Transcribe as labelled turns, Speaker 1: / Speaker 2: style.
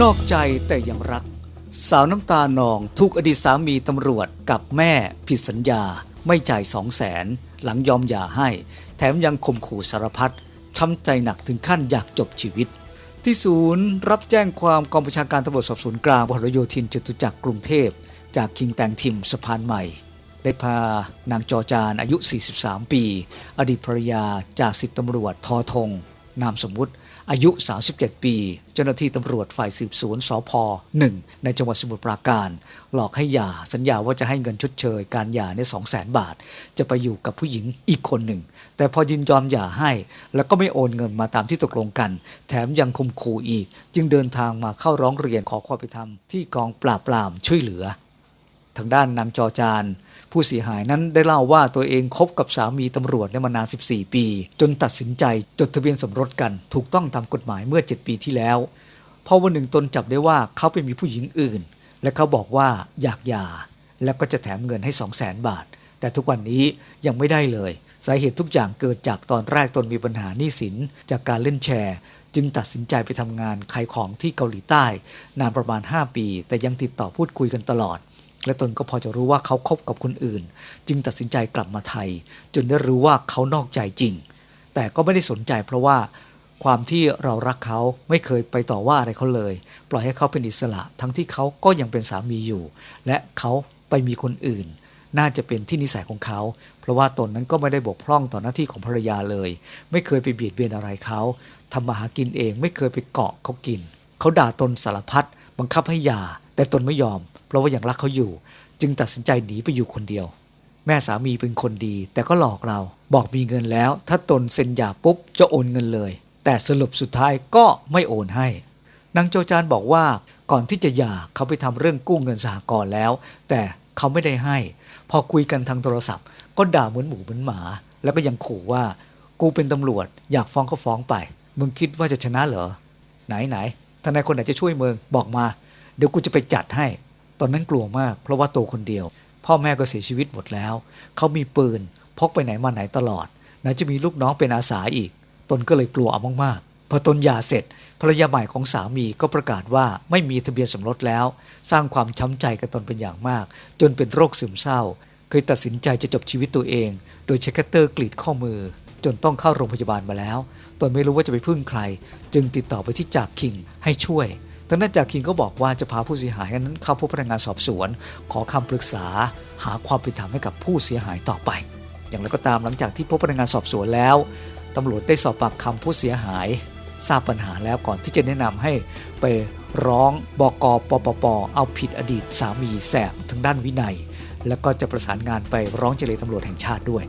Speaker 1: นอกใจแต่ยังรัก สาวน้ำตาหนองถูกอดีตสามีตำรวจกับแม่ผิดสัญญา ไม่จ่ายสองแสนหลังยอมหย่าให้ แถมยังข่มขู่สารพัดช้ำใจหนักถึงขั้นอยากจบชีวิต ที่ศูนย์รับแจ้งความกองบัญชาการตำรวจสอบสวนกลางพหลโยธินจตุจักรกรุงเทพ จากคิงแตงทิมสะพานใหม่ ได้พานางจอจานอายุ 43 ปี อดีตภรรยาจากสิบตำรวจทอทง นามสมมุติ อายุ 37 ปี เจ้าหน้าที่ตำรวจฝ่ายสืบสวนสพ1ในจังหวัดสมุทรปราการ หลอกให้หย่าสัญญาว่าจะให้เงินชดเชย การหย่าใน200,000บาท จะไปอยู่กับผู้หญิงอีกคนหนึ่ง แต่พอยินยอมหย่าให้ แล้วก็ไม่โอนเงินมาตามที่ตกลงกัน แถมยังข่มขู่อีก จึงเดินทางมาเข้าร้องเรียนขอความเป็นธรรมที่กองปราบปรามช่วยเหลือ ทางด้านนางจอจาน ผู้เสียหายนั้นได้เล่าว่าตัวเองคบกับสามีตำรวจเนี่ยมานาน 14 ปี จนตัดสินใจจดทะเบียนสมรสกัน ถูกต้องตามกฎหมายเมื่อ 7 ปีที่แล้วพอวันหนึ่งตนจับได้ว่าเขาไปมีผู้หญิงอื่น และเขาบอกว่าอยากหย่าแล้วก็จะแถมเงินให้ 2 0 0 0 0 0 บาท แต่ทุกวันนี้ยังไม่ได้เลย สาเหตุทุกอย่างเกิดจากตอนแรกตนมีปัญหาหนี้สิน จากการเล่นแชร์ จึงตัดสินใจไปทำงานขายของที่เกาหลีใต้ นานประมาณ 5 ปี แต่ยังติดต่อพูดคุยกันตลอด และตนก็พอจะรู้ว่าเขาคบกับคนอื่น จึงตัดสินใจกลับมาไทย จนได้รู้ว่าเขานอกใจจริง แต่ก็ไม่ได้สนใจเพราะว่าความที่เรารักเขาไม่เคยไปต่อว่าอะไรเขาเลย ปล่อยให้เขาเป็นอิสระ ทั้งที่เขาก็ยังเป็นสามีอยู่ และเขาไปมีคนอื่น น่าจะเป็นที่นิสัยของเขา เพราะว่าตนนั้นก็ไม่ได้บกพร่องต่อหน้าที่ของภรรยาเลย ไม่เคยไปเบียดเบียนอะไรเขาทำมาหากินเองไม่เคยไปเกาะเขากิน เขาด่าตนสารพัดบังคับให้หย่าแต่ตนไม่ยอม เพราะว่ายังรักเขาอยู่ จึงตัดสินใจหนีไปอยู่คนเดียว แม่สามีเป็นคนดี แต่ก็หลอกเรา บอกมีเงินแล้ว ถ้าตนเซ็นหย่าปุ๊บจะโอนเงินเลย แต่สรุปสุดท้ายก็ไม่โอนให้นางโจจานบอกว่าก่อนที่จะหย่าเขาไปทำเรื่องกู้เงินสหกรณ์แล้ว แต่เขาไม่ได้ให้ พอคุยกันทางโทรศัพท์ ก็ด่าเหมือนหมูเหมือนหมา แล้วก็ยังขู่ว่า กูเป็นตำรวจ อยากฟ้องก็ฟ้องไป มึงคิดว่าจะชนะเหรอ ไหนไหนทนายคนไหนจะช่วยมึงบอกมา เดี๋ยวกูจะไปจัดให้ ตอนนั้นกลัวมาก เพราะว่าตัวคนเดียว พ่อแม่ก็เสียชีวิตหมดแล้ว เขามีปืน พกไปไหนมาไหนตลอดไหนจะมีลูกน้องเป็นอาสาอีก ตนก็เลยกลัวเอามากๆพอตนหย่าเสร็จภรรยาใหม่ของสามีก็ประกาศว่าไม่มีทะเบียนสมรสแล้ว สร้างความช้ำใจกับตนเป็นอย่างมาก จนเป็นโรคซึมเศร้า เคยตัดสินใจจะจบชีวิตตัวเอง โดยใช้คัตเตอร์กรีดข้อมือ จนต้องเข้าโรงพยาบาลมาแล้ว ตนไม่รู้ว่าจะไปพึ่งใคร จึงติดต่อไปที่จากคิงให้ช่วย ทางด้นจากคิงก็บอกว่าจะพาผู้เสียหายนั้นเข้าพบพนักงานสอบสวน ขอคำปรึกษา หาความเป็นธรรมให้กับผู้เสียหายต่อไป อย่างไรก็ตามหลังจากที่พบพนักงานสอบสวนแล้วตำรวจได้สอบปากคำผู้เสียหาย ทราบปัญหาแล้วก่อนที่จะแนะนำให้ไปร้องบกปปปเอาผิดอดีตสามีแสบทางด้านวินัย แล้วก็จะประสานงานไปร้องเจรตำรวจแห่งชาติด้วย